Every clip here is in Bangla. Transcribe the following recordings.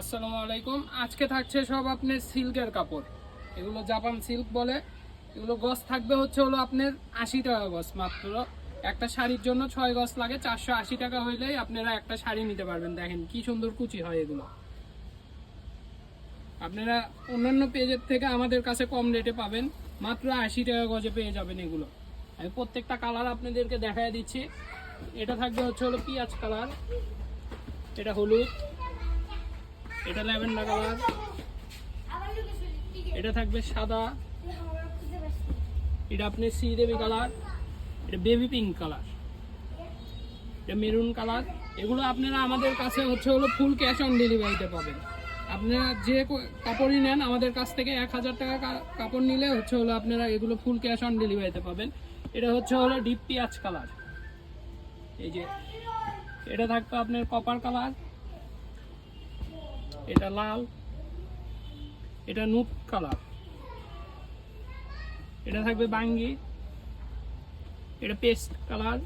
আসসালামু আলাইকুম। আজকে থাকছে সব আপনার সিল্কের কাপড়। এগুলো জাপান সিল্ক বলে। এগুলো গজ থাকবে হচ্ছে হলো আপনার আশি টাকা গজ মাত্র। একটা শাড়ির জন্য ছয় গজ লাগে। চারশো আশি টাকা হইলেই আপনারা একটা শাড়ি নিতে পারবেন। দেখেন কি সুন্দর কুচি হয় এগুলো। আপনারা অন্যান্য পেজের থেকে আমাদের কাছে কম রেটে পাবেন। মাত্র আশি টাকা গজে পেয়ে যাবেন এগুলো। আমি প্রত্যেকটা কালার আপনাদেরকে দেখায় দিচ্ছি। এটা থাকবে হচ্ছে হলো পিঁয়াজ কালার। এটা হলুদ। এটা ল্যাভেন্ডার কালার এটা থাকবে সাদা। এটা আপনি শ্রীদেবী কালার। এটা বেবি পিঙ্ক কালার। এটা মেরুন কালার। এগুলো আপনারা আমাদের কাছে হচ্ছে হলো ফুল ক্যাশ অন ডেলিভারিতে পাবেন। আপনারা যে কাপড়ই নেন, আমাদের কাছ থেকে এক হাজার টাকা কাপড় নিলে হচ্ছে হলো আপনারা এগুলো ফুল ক্যাশ অন ডেলিভারিতে পাবেন। এটা হচ্ছে হলো ডিপ পিঁয়াজ কালার। এই যে, এটা থাকবে আপনার কপার কালার। এটা লাল, এটা নুট কালার। এটা থাকবে বাঙ্গি, এটা পেস্ট কালার,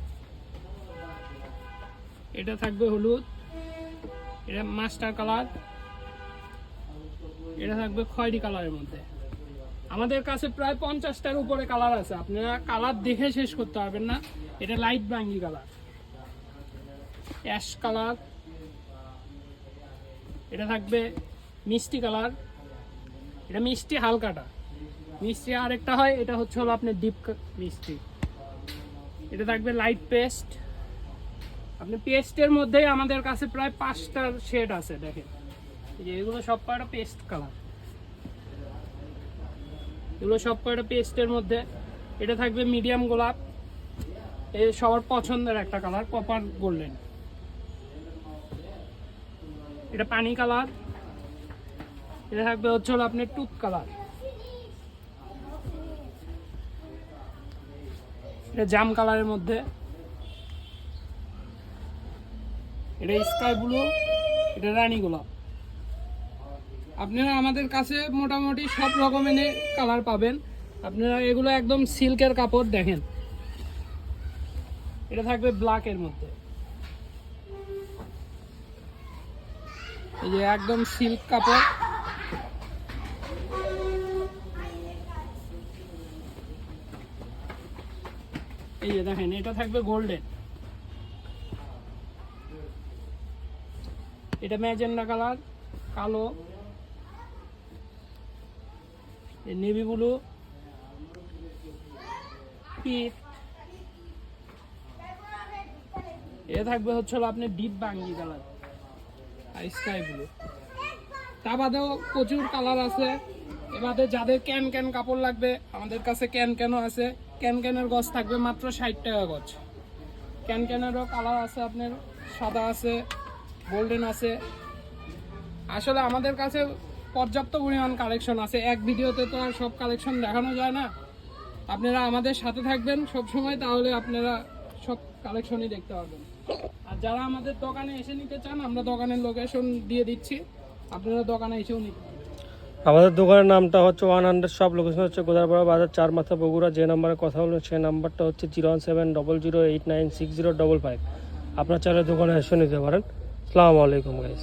এটা থাকবে হলুদ, এটা মাস্টার কালার, এটা থাকবে খয়েরি কালারের মধ্যে। আমাদের কাছে প্রায় পঞ্চাশটার উপরে কালার আছে। আপনারা কালার দেখে শেষ করতে পারবেন না। এটা লাইট বাঙ্গি কালার। Ash colour. এটা থাকবে মিষ্টি কালার। এটা মিষ্টি হালকাটা। মিষ্টি আরেকটা হয়, এটা হচ্ছে হলো আপনার ডিপ মিষ্টি। এটা থাকবে লাইট পেস্ট। আপনি পেস্টের মধ্যেই আমাদের কাছে প্রায় পাঁচটার শেড আছে, দেখেন। এগুলো সব কয়টা পেস্ট কালার? এগুলো সব কয়টা পেস্টের মধ্যে? এটা থাকবে মিডিয়াম গোলাপ। এ সবার পছন্দের একটা কালার কপার গোল্ডেন। এটা পানি কালার। এটা থাকবে হচ্ছে হলো আপনার টুপ কালার। এটা জাম কালারের মধ্যে। এটা স্কাই ব্লু, এটা রানী গোলাপ। আপনারা আমাদের কাছে মোটামুটি সব রকমের কালার পাবেন। আপনারা এগুলো একদম সিল্কের কাপড় দেখেন। এটা থাকবে ব্ল্যাকের মধ্যে। এই যে একদম সিল্ক কাপড়। এই যে দেখেন, এটা থাকবে গোল্ডেন। এটা ম্যাজেন্ডা কালার, কালো। Navy blue. এটা থাকবে হচ্ছে আপনি ডিপ বাঙ্গি কালার। আর স্কাই ব্লু তা বাদেও প্রচুর কালার আছে। এবারে যাদের ক্যান ক্যান কাপড় লাগবে, আমাদের কাছে ক্যান ক্যানও আছে। ক্যান ক্যানের গছ থাকবে মাত্র ষাট টাকা গছ। ক্যান ক্যানেরও কালার আছে আপনার, সাদা আছে, গোল্ডেন আছে। আসলে আমাদের কাছে পর্যাপ্ত পরিমাণ কালেকশন আছে। এক ভিডিওতে তো আর সব কালেকশন দেখানো যায় না। আপনারা আমাদের সাথে থাকবেন সব সময় তাহলে আপনারা সব কালেকশনই দেখতে পাবেন আর যারা আমাদের দোকানে এসে নিতে চান, আমরা দোকানের লোকেশন দিয়ে দিচ্ছি। আপনারা দোকানে এসেও নিতে আমাদের দোকানের নামটা হচ্ছে ওয়ান হান্ড্রেড সব লোকেশন হচ্ছে গোদারপাড়া বাজার চার মাথা বগুড়া, যে নাম্বারে কথা বলবেন সেই নাম্বারটা হচ্ছে zero one seven double zero eight nine six zero double five আপনার চাইলে দোকানে এসে নিতে পারেন। আসসালামু আলাইকুম গাইস